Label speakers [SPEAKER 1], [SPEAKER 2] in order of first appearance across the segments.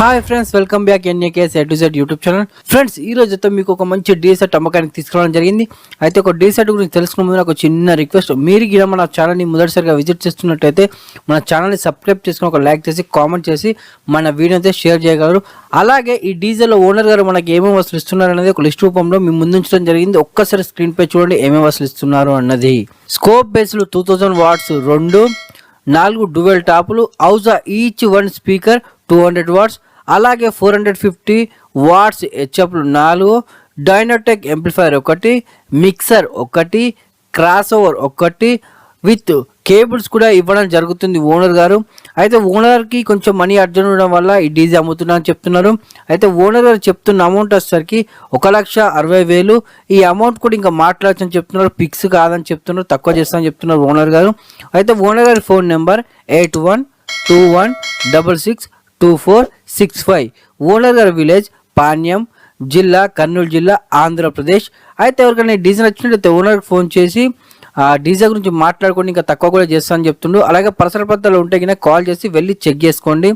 [SPEAKER 1] Hi friends welcome back NAKS ed to YouTube channel friends ఈ రోజు అయితే మీకు ఒక మంచి డీసెట్ అమ్మకానికి తీసుకురావడం జరిగింది. అయితే ఒక డీసెట్ గురించి తెలుసుకున్న ముందు నాకు ఒక చిన్న రిక్వెస్ట్ మీరు గిన మన ఛానల్ని మొదటిసారిగా విజిట్ చేస్తున్నట్టయితే మన ఛానల్ని సబ్స్క్రైబ్ చేసుకుని ఒక లైక్ చేసి కామెంట్ చేసి మన వీడియో అయితే షేర్ చేయగలరు. అలాగే ఈ డీజిల్ ఓనర్ గారు మనకి ఏమేమి వసూలు ఇస్తున్నారు అనేది ఒక లిస్ట్ రూపంలో మీ ముందుంచడం జరిగింది. ఒక్కసారి స్క్రీన్ పై చూడండి ఏమేమి వసూలు ఇస్తున్నారు అన్నది. స్కోప్ బేస్లు టూ థౌజండ్ వాట్స్ రెండు నాలుగు డువెల్ టాపులు హౌజా each one speaker two hundred watts అలాగే ఫోర్ హండ్రెడ్ ఫిఫ్టీ వాట్స్ హెచ్ఎఫ్లు నాలుగు డైనోటెక్ ఎంప్లిఫైర్ ఒకటి మిక్సర్ ఒకటి క్రాస్ ఓవర్ ఒకటి విత్ కేబుల్స్ కూడా ఇవ్వడం జరుగుతుంది ఓనర్ గారు. అయితే ఓనర్కి కొంచెం మనీ అర్జెంట్ ఉండడం వల్ల ఈ డీజీ అమ్ముతున్నా అని చెప్తున్నారు. అయితే ఓనర్ గారు చెప్తున్న అమౌంట్ వచ్చేసరికి ఒక లక్ష అరవై వేలు. ఈ అమౌంట్ కూడా ఇంకా మాట్లాడచ్చని చెప్తున్నారు. పిక్స్ కాదని చెప్తున్నారు. తక్కువ చేస్తామని చెప్తున్నారు ఓనర్ గారు. అయితే ఓనర్ గారి phone number eight one two one double six two four six five owner గారి విలేజ్ పాణ్యం జిల్లా కర్నూలు జిల్లా ఆంధ్రప్రదేశ్. అయితే ఎవరికైనా డిజైన్ డీజిల్ వచ్చినట్లయితే ఓనర్కి ఫోన్ చేసి ఆ డీజే గురించి మాట్లాడుకొని ఇంకా తక్కువ కూడా చేస్తానని చెప్తుండు. అలాగే పరిసర పత్రాలు ఉంటే కనుక కాల్ చేసి వెళ్ళి చెక్ చేసుకోండి.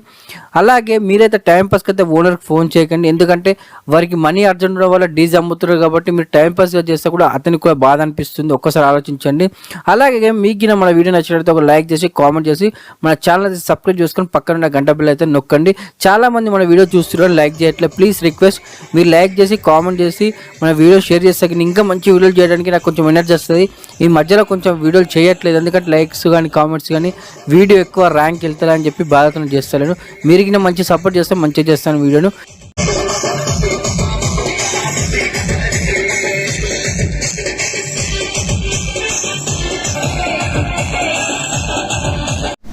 [SPEAKER 1] అలాగే మీరైతే టైం పాస్కి అయితే ఓనర్కి ఫోన్ చేయకండి. ఎందుకంటే వారికి మనీ అర్జెంట్ ఉండడం వల్ల డీజే అమ్ముతున్నారు కాబట్టి మీరు టైం పాస్గా చేస్తే కూడా అతనికి కూడా బాధ అనిపిస్తుంది. ఒక్కసారి ఆలోచించండి. అలాగే మీకు మన వీడియో నచ్చినట్లయితే ఒక లైక్ చేసి కామెంట్ చేసి మన ఛానల్ అయితే సబ్స్క్రైబ్ చేసుకొని పక్కన ఉన్న గంట బిల్ అయితే నొక్కండి. చాలామంది మన వీడియో చూస్తున్నారు లైక్ చేయట్లేదు. ప్లీజ్ రిక్వెస్ట్ మీరు లైక్ చేసి కామెంట్ చేసి మన వీడియో షేర్ చేస్తే ఇంకా మంచి వీడియోలు చేయడానికి నాకు కొంచెం ఎనర్జీ వస్తుంది. ఈ మధ్యలో కొంచెం వీడియోలు చేయట్లేదు. ఎందుకంటే లైక్స్ కానీ కామెంట్స్ కానీ వీడియో ఎక్కువ ర్యాంక్ వెళ్తారని చెప్పి బాధతో చేస్తాను మీరు మంచి సపోర్ట్ చేస్తే మంచిగా చేస్తాను వీడియోను.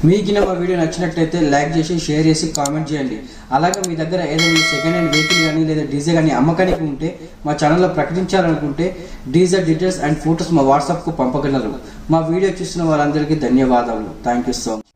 [SPEAKER 1] మీకు మా వీడియో నచ్చినట్లయితే లైక్ చేసి షేర్ చేసి కామెంట్ చేయండి. అలాగే మీ దగ్గర ఏదైనా సెకండ్ హ్యాండ్ వెహికల్ కానీ లేదా డీజే కానీ అమ్మకానికి ఉంటే మా ఛానల్లో ప్రకటించాలనుకుంటే డీజే డీటెయిల్స్ అండ్ ఫొటోస్ మా వాట్సాప్కు పంపగలరు. మా వీడియో చూసిన వారందరికీ ధన్యవాదాలు థ్యాంక్ యూ సో మచ్